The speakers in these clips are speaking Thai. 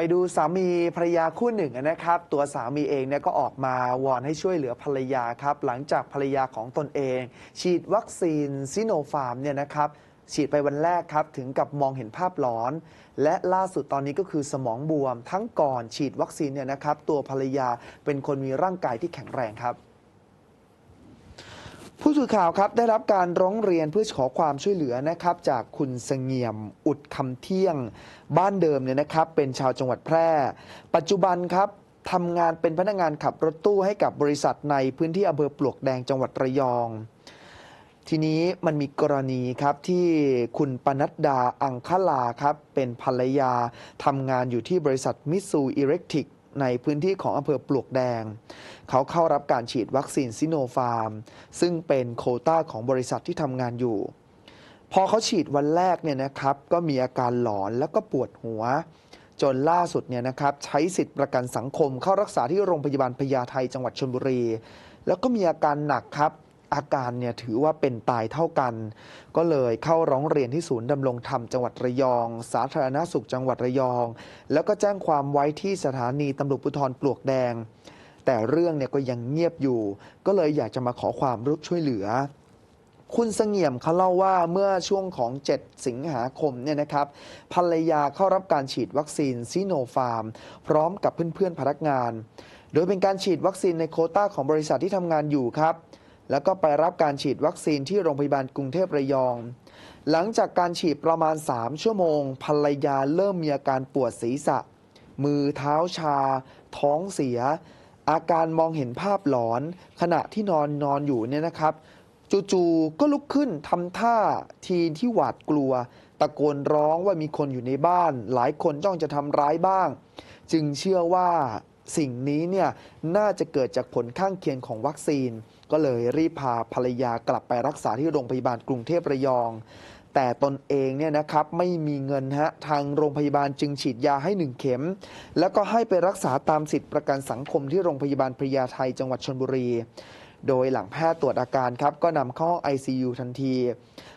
ไปดูสามีภรรยาคู่หนึ่งนะครับ ตัวสามีเองเนี่ยก็ออกมาวอนให้ช่วยเหลือภรรยาครับ หลังจากภรรยาของตนเอง ฉีดวัคซีนซิโนฟาร์มเนี่ยนะครับฉีดไปวันแรกครับ ถึงกับมองเห็นภาพหลอน และล่าสุดตอนนี้ก็คือสมองบวม ทั้งก่อนฉีดวัคซีนเนี่ยนะครับ ตัวภรรยาเป็นคนมีร่างกายที่แข็งแรงครับ ผู้สื่อข่าวครับได้รับการร้องเรียนเพื่อขอความช่วยเหลือนะครับ จากคุณเสงี่ยมอุดคำเที่ยง บ้านเดิมเนี่ยนะครับ เป็นชาวจังหวัดแพร่ ปัจจุบันครับทำงานเป็นพนักงานขับรถตู้ให้กับบริษัทในพื้นที่อำเภอปลวกแดงจังหวัดระยอง ทีนี้มันมีกรณีครับที่คุณปนัดดาอังคลาครับ เป็นภรรยาทำงานอยู่ที่บริษัทมิสูอิเล็กทริกในพื้นที่ของอำเภอปลวกแดง เขาเข้ารับการฉีดวัคซีนซิโนฟาร์ม ซึ่งเป็นโควต้าของบริษัทที่ทำงานอยู่ พอเขาฉีดวันแรกเนี่ยนะครับ ก็มีอาการหลอนแล้วก็ปวดหัว จนล่าสุดเนี่ยนะครับ ใช้สิทธิประกันสังคมเข้ารักษาที่โรงพยาบาลพญาไทจังหวัดชลบุรี แล้วก็มีอาการหนักครับอาการเนี่ยถือว่าเป็นตายเท่ากัน ก็เลยเข้าร้องเรียนที่ศูนย์ดำรงธรรมจังหวัดระยอง สาธารณสุขจังหวัดระยอง แล้วก็แจ้งความไว้ที่สถานีตำรวจภูธรปลวกแดง แต่เรื่องเนี่ยก็ยังเงียบอยู่ ก็เลยอยากจะมาขอความรู้ช่วยเหลือ คุณเสงี่ยมเขาเล่าว่าเมื่อช่วงของ 7 สิงหาคมเนี่ยนะครับภรรยาเข้ารับการฉีดวัคซีนซิโนฟาร์ม พร้อมกับเพื่อนๆพนักงาน โดยเป็นการฉีดวัคซีนในโคต้าของบริษัทที่ทำงานอยู่ครับแล้วก็ไปรับการฉีดวัคซีนที่โรงพยาบาลกรุงเทพระยอง หลังจากการฉีดประมาณ 3 ชั่วโมง ภรรยาเริ่มมีอาการปวดศีรษะ มือเท้าชา ท้องเสีย อาการมองเห็นภาพหลอน ขณะที่นอนนอนอยู่เนี่ยนะครับ จู่ๆก็ลุกขึ้นทำท่าทีที่หวาดกลัว ตะโกนร้องว่ามีคนอยู่ในบ้าน หลายคนจ้องจะทำร้ายบ้าง จึงเชื่อว่าสิ่งนี้เนี่ยน่าจะเกิดจากผลข้างเคียงของวัคซีน ก็เลยรีบพาภรรยากลับไปรักษาที่โรงพยาบาลกรุงเทพระยอง แต่ตนเองเนี่ยนะครับไม่มีเงินฮะทางโรงพยาบาลจึงฉีดยาให้หนึ่งเข็ม แล้วก็ให้ไปรักษาตามสิทธิประกันสังคมที่โรงพยาบาลพญาไทจังหวัดชนบุรี โดยหลังแพทย์ตรวจอาการครับก็นำเข้าห้อง ICU ทันที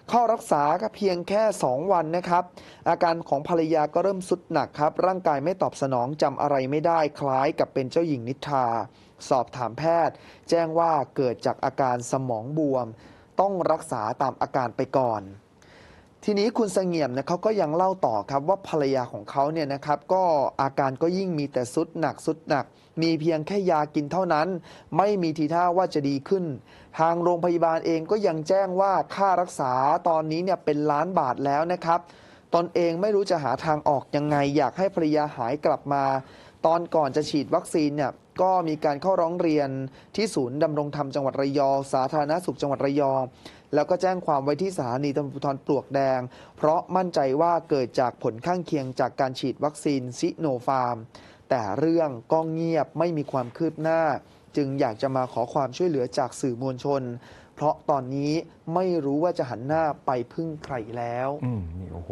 เข้ารักษาก็เพียงแค่ 2 วันนะครับ อาการของภรรยาก็เริ่มสุดหนักครับ ร่างกายไม่ตอบสนองจำอะไรไม่ได้คล้ายกับเป็นเจ้าหญิงนิทราสอบถามแพทย์ แจ้งว่าเกิดจากอาการสมองบวม ต้องรักษาตามอาการไปก่อน ทีนี้คุณเสงี่ยมเนี่ยเขาก็ยังเล่าต่อครับว่าภรรยาของเขาเนี่ยนะครับก็อาการก็ยิ่งมีแต่สุดหนักสุดหนัก มีเพียงแค่ยากินเท่านั้น ไม่มีทีท่าว่าจะดีขึ้น ทางโรงพยาบาลเองก็ยังแจ้งว่าค่ารักษาตอนนี้เนี่ยเป็นล้านบาทแล้วนะครับ ตนเองไม่รู้จะหาทางออกยังไง อยากให้ภรรยาหายกลับมา ตอนก่อนจะฉีดวัคซีนเนี่ยก็มีการเข้าร้องเรียนที่ศูนย์ดำรงธรรมจังหวัดระยอง สาธารณสุขจังหวัดระยอง แล้วก็แจ้งความไว้ที่สถานีตำรวจภูธรปลวกแดง เพราะมั่นใจว่าเกิดจากผลข้างเคียงจากการฉีดวัคซีนซิโนฟาร์ม แต่เรื่องก็เงียบไม่มีความคืบหน้า จึงอยากจะมาขอความช่วยเหลือจากสื่อมวลชน เพราะตอนนี้ไม่รู้ว่าจะหันหน้าไปพึ่งใครแล้ว อืมนี่โอ้โห